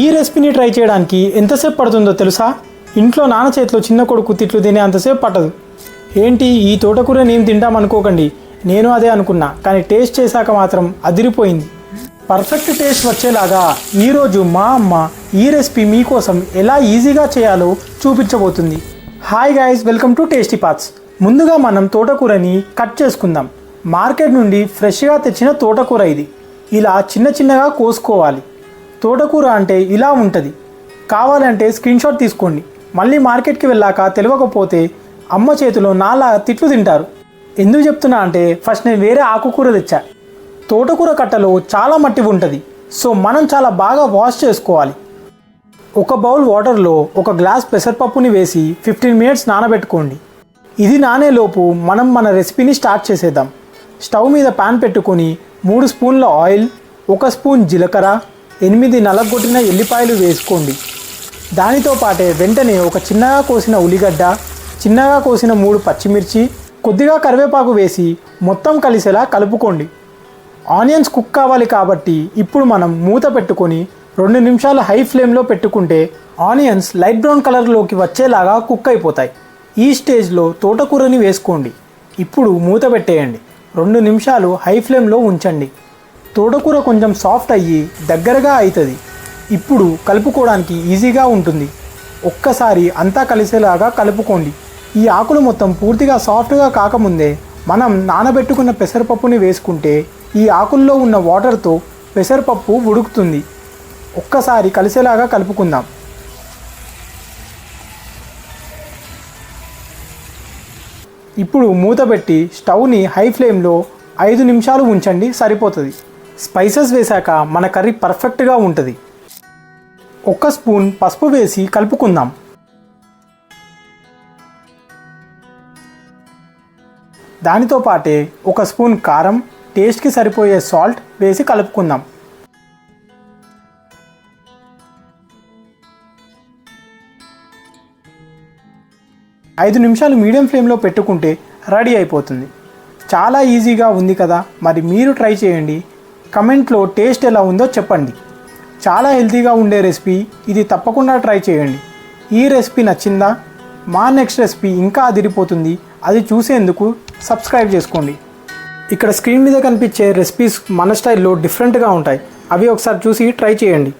ఈ రెసిపీని ట్రై చేయడానికి ఎంతసేపు పడుతుందో తెలుసా? ఇంట్లో నాన్న చేతిలో చిన్న కొడుకు తిట్లు తినే అంతసేపు పట్టదు. ఏంటి ఈ తోటకూర నేను తింటాం అనుకోకండి నేను అదే అనుకున్నా కానీ టేస్ట్ చేశాక మాత్రం అదిరిపోయింది. పర్ఫెక్ట్ టేస్ట్ వచ్చేలాగా ఈరోజు మా అమ్మ ఈ రెసిపీ మీకోసం ఎలా ఈజీగా చేయాలో చూపించబోతుంది. Hi guys welcome to tasty paths. ముందుగా మనం తోటకూరని కట్ చేసుకుందాం. మార్కెట్ నుండి ఫ్రెష్గా తెచ్చిన తోటకూర ఇది. ఇలా చిన్న చిన్నగా కోసుకోవాలి. తోటకూర అంటే ఇలా ఉంటుంది. కావాలంటే స్క్రీన్ షాట్ తీసుకోండి. మళ్ళీ మార్కెట్కి వెళ్ళాక తెలియకపోతే అమ్మ చేతిలో నాలా తిట్లు తింటారు. ఎందుకు చెప్తున్నా అంటే ఫస్ట్ నేను వేరే ఆకుకూర తెచ్చా. తోటకూర కట్టలో చాలా మట్టి ఉంటుంది. సో మనం చాలా బాగా వాష్ చేసుకోవాలి. ఒక బౌల్ వాటర్లో ఒక గ్లాస్ పెసరపప్పుని వేసి ఫిఫ్టీన్ మినిట్స్ నానబెట్టుకోండి. ఇది నానేలోపు మనం మన రెసిపీని స్టార్ట్ చేసేద్దాం. స్టవ్ మీద పాన్ పెట్టుకొని మూడు స్పూన్ల ఆయిల్ ఒక స్పూన్ జీలకర్ర ఎనిమిది నలగొట్టిన ఎల్లిపాయలు వేసుకోండి. దానితో పాటే వెంటనే ఒక చిన్నగా కోసిన ఉల్లిగడ్డ చిన్నగా కోసిన మూడు పచ్చిమిర్చి కొద్దిగా కరివేపాకు వేసి మొత్తం కలిసేలా కలుపుకోండి. ఆనియన్స్ కుక్ కావాలి కాబట్టి ఇప్పుడు మనం మూత పెట్టుకొని రెండు నిమిషాలు హై ఫ్లేమ్లో పెట్టుకుంటే ఆనియన్స్ లైట్ బ్రౌన్ కలర్లోకి వచ్చేలాగా కుక్ అయిపోతాయి. ఈ స్టేజ్లో తోటకూరని వేసుకోండి. ఇప్పుడు మూత పెట్టేయండి. రెండు నిమిషాలు హై ఫ్లేమ్లో ఉంచండి. తోటకూర కొంచెం సాఫ్ట్ అయ్యి దగ్గరగా అవుతుంది ఇప్పుడు కలుపుకోవడానికి ఈజీగా ఉంటుంది. ఒక్కసారి అంతా కలిసేలాగా కలుపుకోండి. ఈ ఆకులు మొత్తం పూర్తిగా సాఫ్ట్గా కాకముందే మనం నానబెట్టుకున్న పెసరపప్పుని వేసుకుంటే ఈ ఆకుల్లో ఉన్న వాటర్తో పెసరపప్పు ఉడుకుతుంది. ఒక్కసారి కలిసేలాగా కలుపుకుందాం. ఇప్పుడు మూత పెట్టి స్టవ్ని హై ఫ్లేమ్లో ఐదు నిమిషాలు ఉంచండి సరిపోతుంది. స్పైసెస్ వేశాక మన కర్రీ పర్ఫెక్ట్గా ఉంటుంది. ఒక స్పూన్ పసుపు వేసి కలుపుకుందాం. దానితో పాటే ఒక స్పూన్ కారం టేస్ట్కి సరిపోయే సాల్ట్ వేసి కలుపుకుందాం. ఐదు నిమిషాలు మీడియం ఫ్లేమ్లో పెట్టుకుంటే రెడీ అయిపోతుంది. చాలా ఈజీగా ఉంది కదా మరి మీరు ట్రై చేయండి. కమెంట్లో టేస్ట్ ఎలా ఉందో చెప్పండి. చాలా హెల్తీగా ఉండే రెసిపీ ఇది తప్పకుండా ట్రై చేయండి. ఈ రెసిపీ నచ్చిందా? మా నెక్స్ట్ రెసిపీ ఇంకా అదిరిపోతుంది. అది చూసేందుకు సబ్స్క్రైబ్ చేసుకోండి. ఇక్కడ స్క్రీన్ మీద కనిపించే రెసిపీస్ మన స్టైల్లో డిఫరెంట్గా ఉంటాయి. అవి ఒకసారి చూసి ట్రై చేయండి.